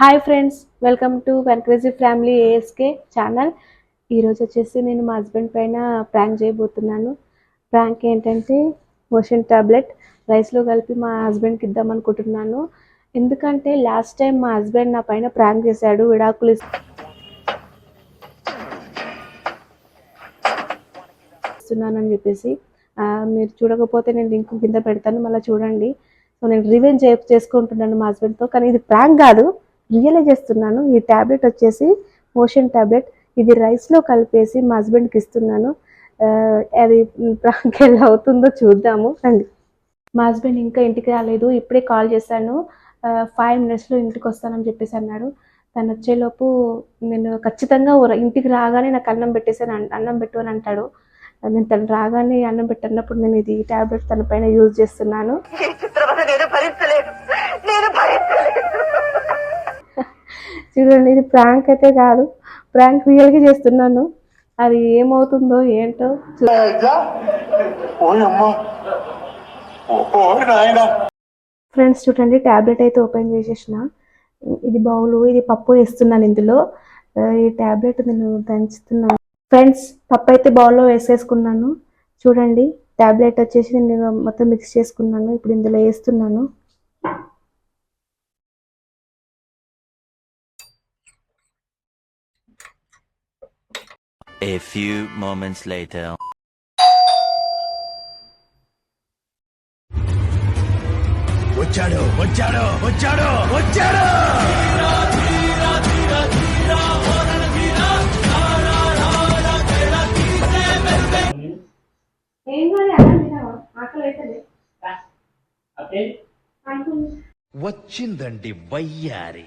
Hi friends welcome to వెంకరేజీ family ASK channel ఈరోజు వచ్చేసి నేను మా హస్బెండ్ పైన ప్రాంక్ చేయబోతున్నాను. ప్రాంక్ ఏంటంటే మోషన్ టాబ్లెట్ రైస్లో కలిపి మా హస్బెండ్కి ఇద్దాం అనుకుంటున్నాను. ఎందుకంటే లాస్ట్ టైం మా హస్బెండ్ నా పైన ప్రాంక్ చేశాడు విడాకులు ఇస్తున్నాను ఇస్తున్నానని చెప్పేసి. మీరు చూడకపోతే నేను లింక్ కింద పెడతాను మళ్ళీ చూడండి. సో నేను రివెంజ్ చేసుకుంటున్నాను మా హస్బెండ్తో కానీ ఇది ప్రాంక్ కాదు. రియలైజ్ చేస్తున్నాను. ఈ ట్యాబ్లెట్ వచ్చేసి మోషన్ ట్యాబ్లెట్ ఇది రైస్లో కలిపేసి మా హస్బెండ్కి ఇస్తున్నాను. ఆ, అది ప్రాంక్ ఎలా అవుతుందో చూద్దాము. రండి. మా హస్బెండ్ ఇంకా ఇంటికి రాలేదు. ఇప్పుడే కాల్ చేశాను. ఫైవ్ మినిట్స్లో ఇంటికి వస్తానని చెప్పేసి అన్నాడు. తను వచ్చేలోపు నేను ఖచ్చితంగా ఇంటికి రాగానే నాకు అన్నం పెట్టేసాను అన్నం పెట్టు అని అంటాడు. నేను తను రాగానే అన్నం పెట్టినప్పుడు నేను ఇది ట్యాబ్లెట్ తన పైన యూజ్ చేస్తున్నాను ఈ చిత్రవద నేను భరించలేను నేను భరించలేను చూడండి ఇది ప్రాంక్ అయితే కాదు. ప్రాంక్ రియల్గా చేస్తున్నాను. అది ఏమవుతుందో ఏంటో ఫ్రెండ్స్ చూడండి ట్యాబ్లెట్ అయితే ఓపెన్ చేసేసిన. ఇది బౌలు ఇది పప్పు వేస్తున్నాను ఇందులో. ఈ ట్యాబ్లెట్ నేను దంచుతున్నాను ఫ్రెండ్స్ పప్పు అయితే బౌల్లో వేసేసుకున్నాను. చూడండి ట్యాబ్లెట్ వచ్చేసి నేను మొత్తం మిక్స్ చేసుకున్నాను. ఇప్పుడు ఇందులో వేస్తున్నాను. A few moments later. వచ్చాడు వచ్చాడు వచ్చాడు వచ్చాడు! వచ్చిందండి వయ్యారి.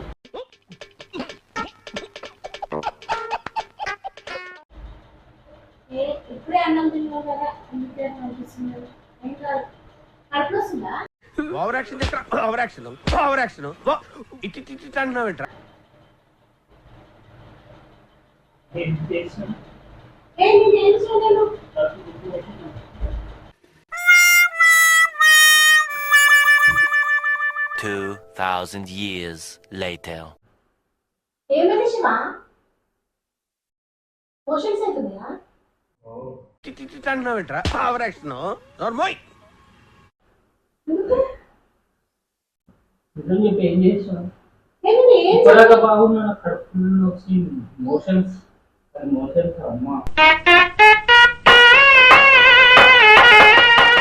ఇప్పుడే అన్నం తిన్నావు కదా అందుకే అనిపిస్తున్నది ఇంకా కడుపు వస్తుందా over action over action over action ఇటు ఇటు ఇటు అంటున్నావు ఏంట్రా? ఏంటి నేను చూడలేను Two thousand years later. ఏమైంది శివ? మోషన్స్ అవుతున్నాయా ఇటు ఇటు ఇటు అంటున్నావు ఏంట్రా ఓవర్ యాక్షన్ నోర్మోయ్ నిజం చెప్పి ఏం చేసావు ఏమైంది ఏం ఇప్పటిదాకా బాగున్నా నాకు కడుపు నుండి వచ్చింది మోషన్స్ మోషన్స్ అమ్మా.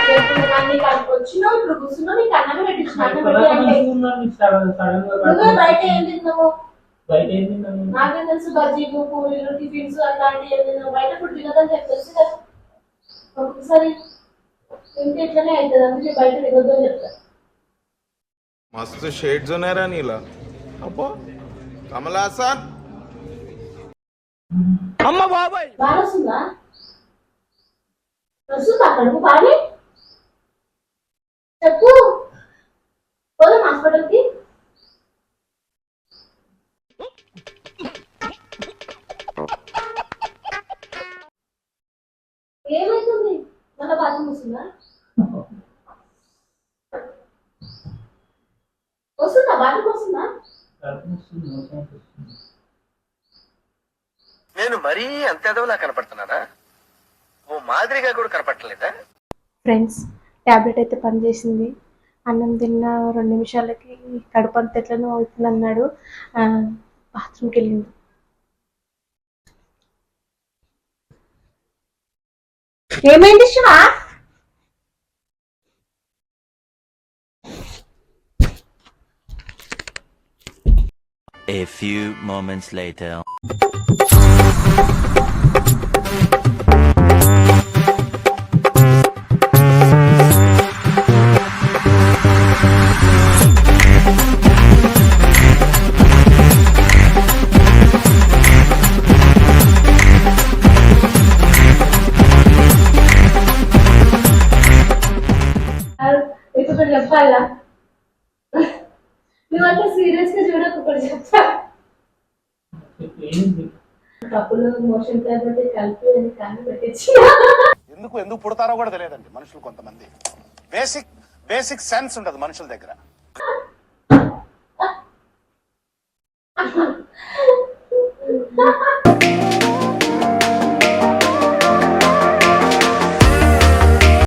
చెప్తున్నా నీకు అక్కడికి వచ్చినావు ఇప్పుడు కూర్చున్నావు నీకు అన్నం పెట్టించిన పెట్టి బయట ఏం తిన్నావు? బయట ఏంది నాకేం తెలుసు బజ్జీలు పూరీలు టిఫిన్స్ అట్లాంటివి ఏదైనా బయట ఫుడ్ తినదని చెప్పేసి కదా. ఒక్కొక్కసారి తింటే ఇట్లనే అవుతుంది అందుకే బయట తినొద్దు అని చెప్తా. మస్తు షేడ్స్ ఉన్నారా నీలా. అబ్బో కమలా అమ్మ బాబాయ్ బాగా వస్తుందా? వస్తుందా అక్కడ? బాగా ఏమైతుంది? మళ్ళీ బాత్రూమ్ వస్తుందా? వస్తుందా? బాత్రూమ్ వస్తుందా? నేను మరీ అంత ఎదవలా కనపడుతున్నానా? ఓ మాదిరిగా కూడా కనపడలేదా ఫ్రెండ్స్ ట్యాబ్లెట్ అయితే పనిచేసింది అన్నం తిన్న రెండు నిమిషాలకి కడుపు అంత ఎట్లనో అవుతుంది అన్నాడు బాత్రూమ్కి వెళ్ళిండు ఏమైంది Shiva A few moments later. సీరియస్గా చెప్తా ఏంది? కప్పులు మోషన్ కాబట్టి కలిపి కాను పెట్టించి ఎందుకు ఎందుకు పుడతారో కూడా తెలియదండి మనుషులు కొంతమంది. బేసిక్ బేసిక్ సెన్స్ ఉండదు మనుషుల దగ్గర.